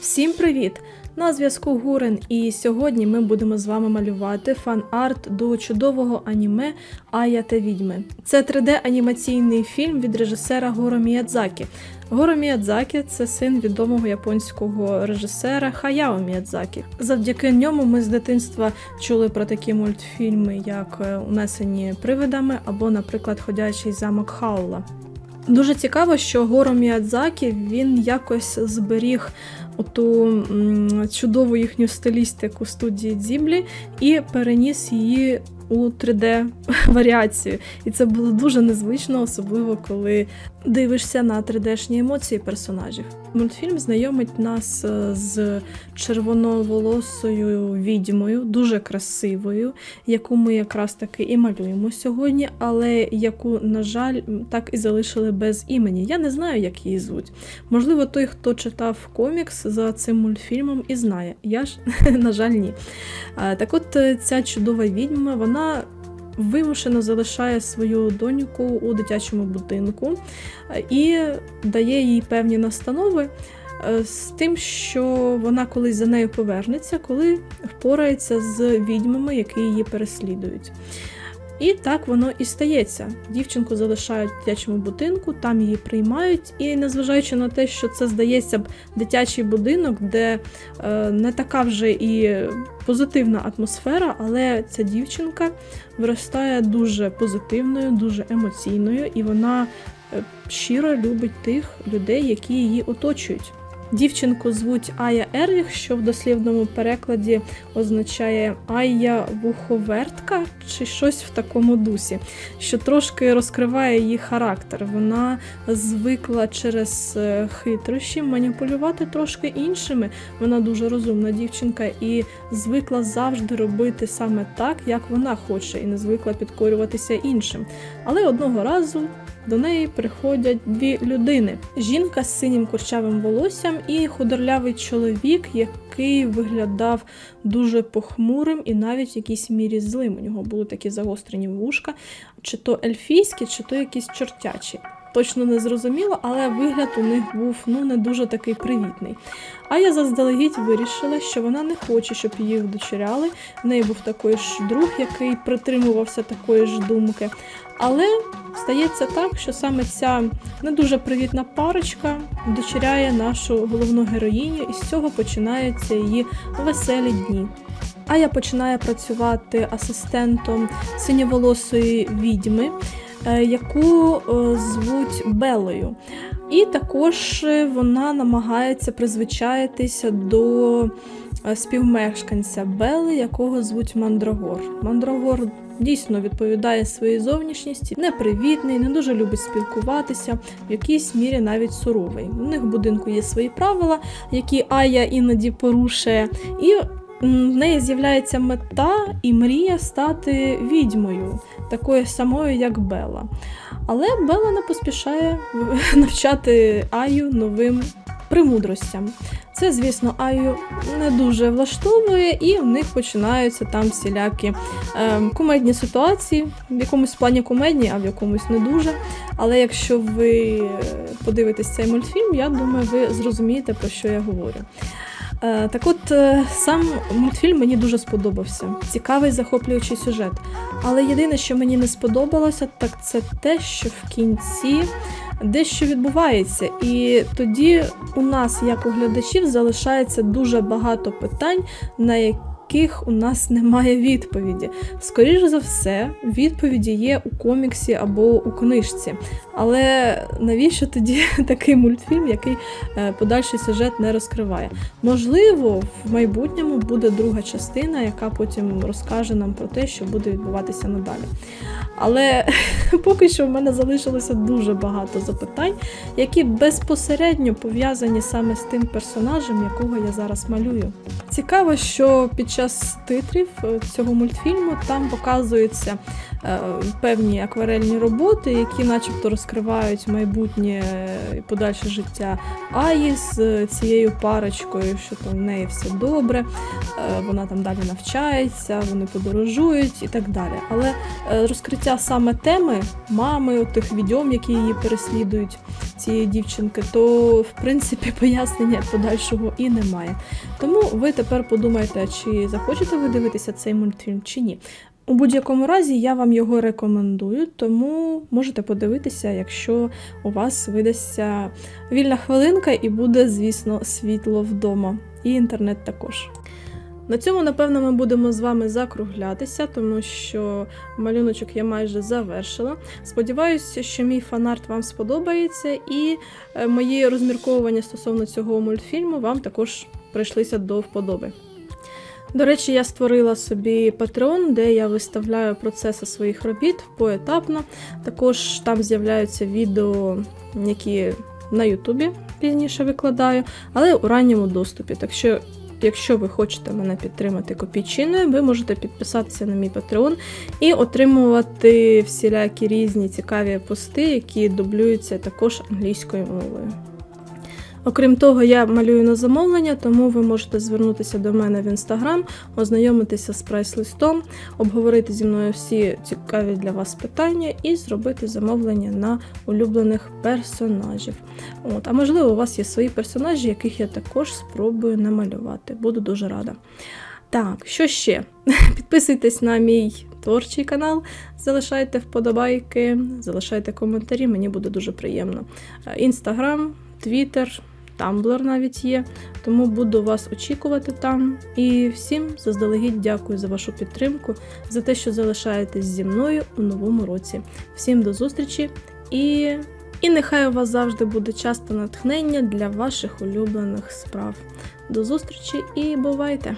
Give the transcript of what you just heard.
Всім привіт! На зв'язку Гурен, і сьогодні ми будемо з вами малювати фан-арт до чудового аніме Ая та відьми. Це 3D-анімаційний фільм від режисера Горо Міядзакі. Горо Міядзакі – це син відомого японського режисера Хаяо Міядзакі. Завдяки ньому ми з дитинства чули про такі мультфільми, як е, Унесені привидами або, наприклад, Ходячий замок Хаула. Дуже цікаво, що Горо Міядзакі він якось зберіг оту чудову їхню стилістику студії Дзіблі і переніс її у 3D варіацію. І це було дуже незвично, особливо коли дивишся на 3D-шні емоції персонажів. Мультфільм знайомить нас е, з червоноволосою відьмою, дуже красивою, яку ми якраз таки і малюємо сьогодні, але яку, на жаль, так і залишили без імені. Я не знаю, як її звуть. Можливо, той, хто читав комікс за цим мультфільмом, і знає. Я ж, на жаль, ні. Так от е, ця чудова відьма, вона вимушено залишає свою доньку у дитячому будинку е, і дає їй певні настанови е, з тим, що вона колись за нею повернеться, коли впорається з відьмами, які її переслідують. І так воно і стається. Дівчинку залишають в дитячому будинку, там її приймають, і незважаючи на те, що це здається б дитячий будинок, де е, не така вже і позитивна атмосфера, але ця дівчинка виростає дуже позитивною, дуже емоційною, і вона е, щиро любить тих людей, які її оточують. Дівчинку звуть Ая Ерліх, що в дослівному перекладі означає Ая вуховертка чи щось в такому дусі, що трошки розкриває її характер. Вона звикла через е, хитрощі маніпулювати трошки іншими. Вона дуже розумна дівчинка і звикла завжди робити саме так, як вона хоче, і не звикла підкорюватися іншим. Але одного разу до неї приходять дві людини: жінка з синім курчавим волоссям і худорлявий чоловік, який виглядав дуже похмурим і навіть в якійсь мірі злим. У нього були такі загострені вушка, чи то ельфійські, чи то якісь чортячі. Точно не зрозуміло, але вигляд у них був ну не дуже такий привітний. А я заздалегідь вирішила, що вона не хоче, щоб її вдочеряли. В неї був такий ж друг, який притримувався такої ж думки. Але стається так, що саме ця не дуже привітна парочка дочеряє нашу головну героїню, і з цього починаються її веселі дні. А я починаю працювати асистентом синьоволосої відьми, яку е, звуть Белою. І також е, вона намагається призвичаїтися до е, співмешканця Бели, якого звуть Мандрагор. Мандрагор дійсно відповідає своїй зовнішністі, непривітний, не дуже любить спілкуватися, в якійсь мірі навіть суровий. У них в будинку є свої правила, які Ая іноді порушує, і в неї з'являється мета і мрія стати відьмою, такою самою, як Бела. Але Бела не поспішає навчати Аю новим премудростям. Це, звісно, Аю не дуже влаштовує, і в них починаються там всілякі е, кумедні ситуації, в якомусь плані кумедні, а в якомусь не дуже. Але якщо ви подивитесь цей мультфільм, я думаю, ви зрозумієте, про що я говорю. Е, Так от, е, сам мультфільм мені дуже сподобався. Цікавий захоплюючий сюжет. Але єдине, що мені не сподобалося, так це те, що в кінці дещо відбувається. І тоді у нас, як у глядачів, залишається дуже багато питань, на яких у нас немає відповіді. Скоріше за все, відповіді є у коміксі або у книжці. Але навіщо тоді такий мультфільм, який е, подальший сюжет не розкриває? Можливо, в майбутньому буде друга частина, яка потім розкаже нам про те, що буде відбуватися надалі. Але поки що в мене залишилося дуже багато запитань, які безпосередньо пов'язані саме з тим персонажем, якого я зараз малюю. Цікаво, що під час титрів е, цього мультфільму там показуються е, певні акварельні роботи, які, начебто, розкривають майбутнє е, і подальше життя Аї з цією парочкою, що там в неї все добре, вона там далі навчається, вони подорожують і так далі. Але розкриття життя саме теми мами, тих відьом, які її переслідують, цієї дівчинки, то в принципі пояснення подальшого і немає. Тому ви тепер подумайте, чи захочете ви дивитися цей мультфільм чи ні. У будь-якому разі я вам його рекомендую, тому можете подивитися, якщо у вас видасться вільна хвилинка і буде, звісно, світло вдома, і інтернет також. На цьому, напевно, ми будемо з вами закруглятися, тому що малюночок я майже завершила. Сподіваюся, що мій фанарт вам сподобається, і е, мої розмірковування стосовно цього мультфільму вам також прийшлися до вподоби. До речі, я створила собі Patreon, де я виставляю процеси своїх робіт поетапно. Також там з'являються відео, які на Ютубі пізніше викладаю, але у ранньому доступі. Так що, якщо ви хочете мене підтримати копійчиною, ви можете підписатися на мій Patreon і отримувати всілякі різні цікаві пости, які дублюються також англійською мовою. Окрім того, я малюю на замовлення, тому ви можете звернутися до мене в інстаграм, ознайомитися з прайс-листом, обговорити зі мною всі цікаві для вас питання і зробити замовлення на улюблених персонажів. От, а можливо, у вас є свої персонажі, яких я також спробую намалювати. Буду дуже рада. Так, що ще? Підписуйтесь на мій творчий канал, залишайте вподобайки, залишайте коментарі, мені буде дуже приємно. Інстаграм, Твіттер, Тамблер навіть є, тому буду вас очікувати там. І всім заздалегідь дякую за вашу підтримку, за те, що залишаєтесь зі мною у новому році. Всім до зустрічі і, і нехай у вас завжди буде часто натхнення для ваших улюблених справ. До зустрічі і бувайте!